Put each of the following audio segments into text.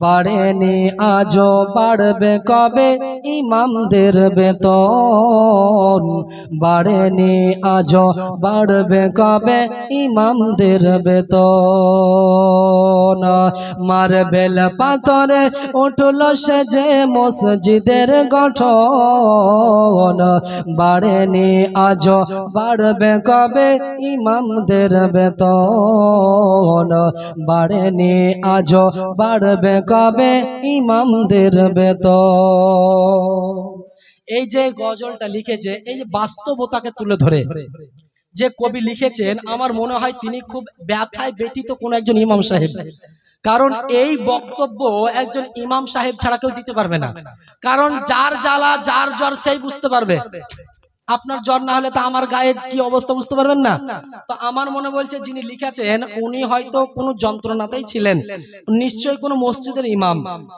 বাড়েনি আজও বাড়বে কবে? ইমামদের বেতন বাড়েনি, আজও বাড়বে কবে? ইমামদের বেতন মারবেল পাথরে উঠল সে যে মসজিদের গঠন বাড়েনি, আজও বাড়বে কবে? ইমামদের বেতন বাড়েনি, আজও বাড়বে কবে ইমামদের বেতন। এই যে গজলটা লিখেছে, এই যে বাস্তবতাকে তুলে ধরে, যে কবি লিখেছেন, আমার মনে হয় তিনি খুব ব্যথায় ব্যতীত কোন একজন ইমাম সাহেব। কারণ এই বক্তব্য একজন ইমাম সাহেব ছাড়া কেউ দিতে পারবে না। কারণ যার জ্বালা, যার জ্বর, সেই বুঝতে পারবে। আপনার জ্বর না হলে তো আমার গায়ের কি অবস্থা বুঝতে পারবেন না? তো আমার মনে বলছে, যিনি লিখেছেন, উনি হয়তো কোনো যন্ত্রণাতেই ছিলেন। নিশ্চয়ই কোনো মসজিদের ইমাম।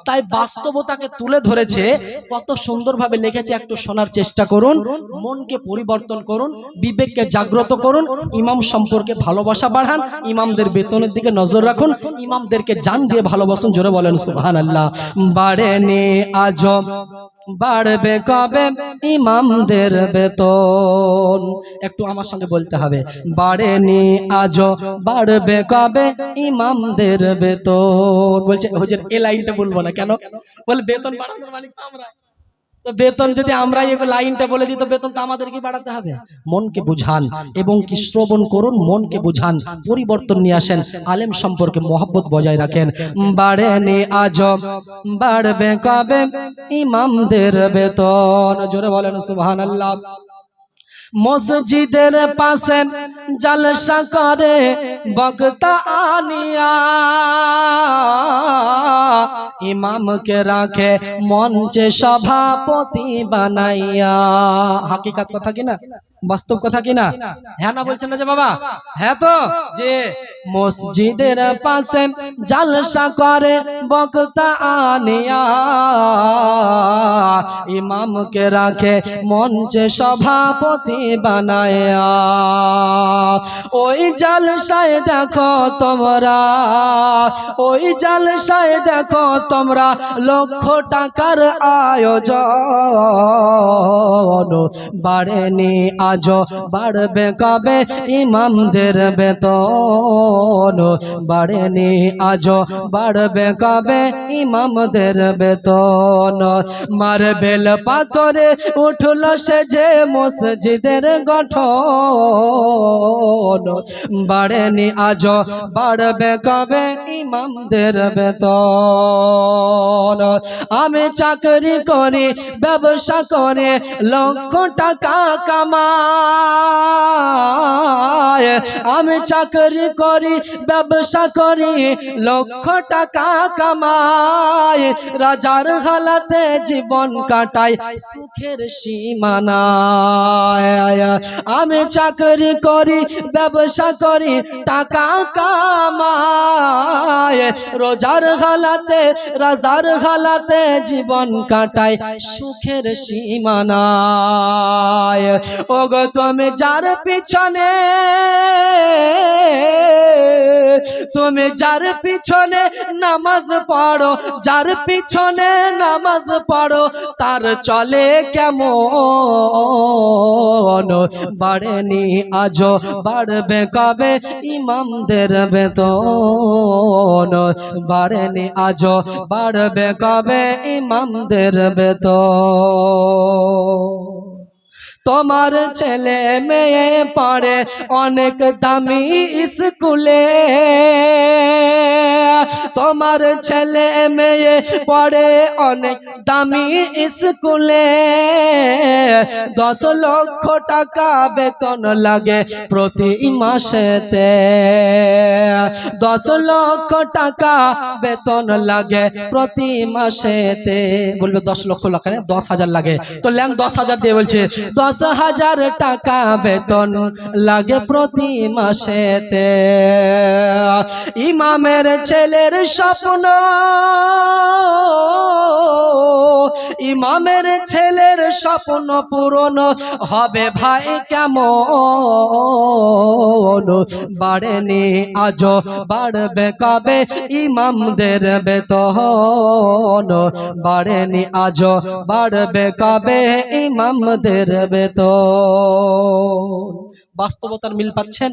তাই বাস্তবতাকে তুলে ধরেছে, কত সুন্দরভাবে লিখেছে, একটু শোনার চেষ্টা করুন, মনকে পরিবর্তন করুন, বিবেককে জাগ্রত করুন, ইমাম সম্পর্কে ভালোবাসা বাড়ান, ইমামদের বেতনের দিকে নজর রাখুন, ইমামদেরকে জান দিয়ে ভালোবাসুন, জোরে বলেন সুহান আল্লাহ বাড়েনি আজব। বাড়বে কবে? ইমামদের বেতন। একটু আমার সঙ্গে বলতে হবে। বাড়েনি আজও, বাড়বে কবে? ইমামদের বেতন। বলছে এ লাইনটা বলব না কেন? বলে, বেতন বাড়ানোর মালিক আমরা। বেতন যদি আমরা এগুলো লাইনটা বলে দিই, তো বেতন তো আমাদেরকে বাড়াতে হবে। মনকে বুঝান এবং কি শ্রবণ করুন, মনকে বুঝান, পরিবর্তন নিয়ে আসেন, আলেম সম্পর্কে মহব্বত বজায় রাখেন। বাড়েনি আজব বাড়বে কবে ইমামদের বেতন। জোরে বলেন, সুবহানাল্লাহ। মসজিদের পাশে জলসা করে বক্তা আনিয়া ইমামকে রাখে মঞ্চে সভাপতি বানাইয়া। হাকিকাত কথা কিনা বাস্তব কথা কিনা হ্যাঁ না বলছেন না যে বাবা? হ্যাঁ তো? যে মসজিদের পাশে জালসা করে বক্তা আনিয়া ইমামকে রাখে মঞ্চে সভাপতি বানায়া ওই জালসায় দেখো তোমরা, ওই জালসায় দেখো তোমরা লক্ষ টাকার আয়োজন বাড়েনি আজ বাড়বে কবে? ইমামদের বেতন বাড়েনি আজ বাড়বে কবে? ইমামদের বেতন মারবেল পাথরে উঠল সে যে মসজিদের গঠন বাড়েনি আজ বাড়বে কবে? ইমামদের বেতন আমি চাকরি করি, ব্যবসা করে লক্ষ টাকা কামায় আমি চাকরি করি, ব্যবসা করি, লক্ষ টাকা কামাই। রাজার হালাতে জীবন কাটাই, সুখের সীমানায়। আমি চাকরি করি, ব্যবসা করি, টাকা কামায় রোজার হালাতে, রাজার হালাতে জীবন কাটাই, সুখের সীমানায়। তুমি যার পিছনে। তুমি যার পিছনে নামাজ পড়ো, যার পিছনে নামাজ পড়ো, তার চলে কেমন? বাড়েনি আজও, বাড়বে কবে ইমামদের বেতন? বাড়েনি আজও, বাড়বে কবে ইমামদের বেতন? তোমার ছেলে মেয়ে পড়ে অনেক দামি স্কুলে। তোমার ছেলে মেয়ে পড়ে অনেক দামি স্কুলে। দশ লক্ষ টাকা বেতন লাগে প্রতি মাসেতে। দশ লক্ষ টাকা বেতন লাগে প্রতি মাসেতে। বলবে দশ লক্ষ লাগে দশ হাজার লাগে। তো ল্যাং দশ হাজার দিয়ে বলছে, দশ হাজার টাকা বেতন লাগে প্রতি মাসেতে। ইমামের ছেলের স্বপ্ন ইমামের ছেলের স্বপ্ন পূরণ হবে ভাই কেমন? বাড়েনি আজ বাড়বে কবে ইমামদের বেতন? বাড়েনি আজ বাড়বে কবে ইমামদের বেতন? বাস্তবতার মিল পাচ্ছেন?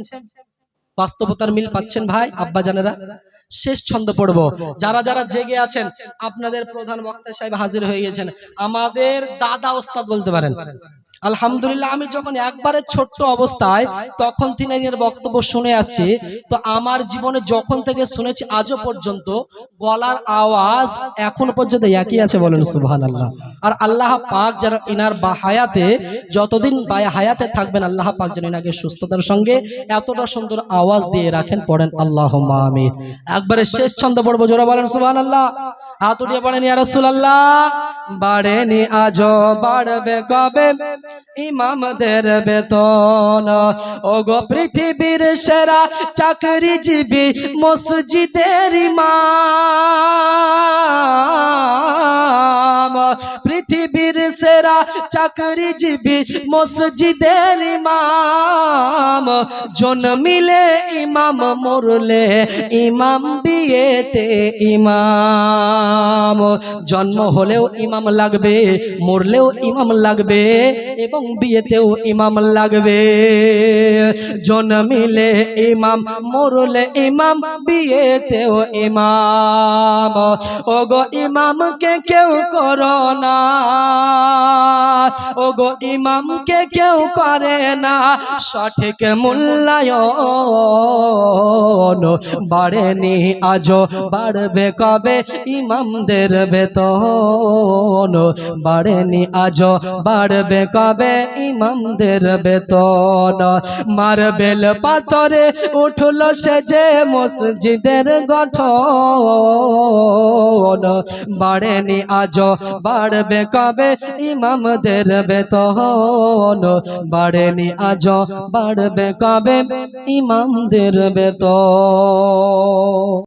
বাস্তবতার মিল পাচ্ছেন ভাই আব্বা জানেরা শেষ ছন্দ পড়ব। যারা যারা জেগে আছেন আপনাদের প্রধান বক্তা সাহেব হাজির হয়ে গেছেন। আমাদের দাদা ওস্তাদ বলতে পারেন। আলহামদুলিল্লাহ, আমি যখন একবারে ছোট্ট অবস্থায় তখন তিনি এর বক্তব্য শুনে আসছি। তো আমার জীবনে যখন থেকে শুনেছি আজও পর্যন্ত গলার আওয়াজ এখন পর্যন্ত একই আছে বলেন সুবহান আল্লাহ আর আল্লাহ পাক যেন ইনার বা হায়াতে যতদিন বা হায়াতে থাকবেন, আল্লাহ পাক যেন ইনাকে সুস্থতার সঙ্গে এতটা সুন্দর আওয়াজ দিয়ে রাখেন, পড়েন আল্লাহ আমিন। একবারে শেষ ছন্দ পড়ব, জোরা বলেন সুবহান আল্লাহ হাত উঠিয়ে পড়েন ইয়া রাসূলুল্লাহ। বাড়েনি আজ বাড়বে কবে? ইমামদের বেতন। ও গো পৃথিবীর সেরা চাকরিজীবী মসজিদের ইমাম। পৃথিবীর সেরা চাকরিজীবী মসজিদের ইমাম। জন্মিলে ইমাম মরলে ইমাম বিয়েতে ইমাম। জন্ম হলেও ইমাম লাগবে, মরলেও ইমাম লাগবে। এবং বিয়েতেও ইমাম লাগবে। জন্মিলে ইমাম, মরলে ইমাম বিয়েতেও ইমাম। ওগো ইমামকে কেউ করো না। ওগো ইমামকে কেউ করে না। সঠিক মূল্যায়ন বাড়েনি, আজও বাড়বে কবে ইমামদের বেতন? বাড়েনি, আজও বাড়বে কবে ইমামদের বেতন? মার্বেল পাথরে উঠল সে যে মসজিদের গঠন। বাড়েনি আজ বাড়বে কবে? ইমামদের বেতন বাড়েনি আজ বাড়বে কবে? ইমামদের বেতন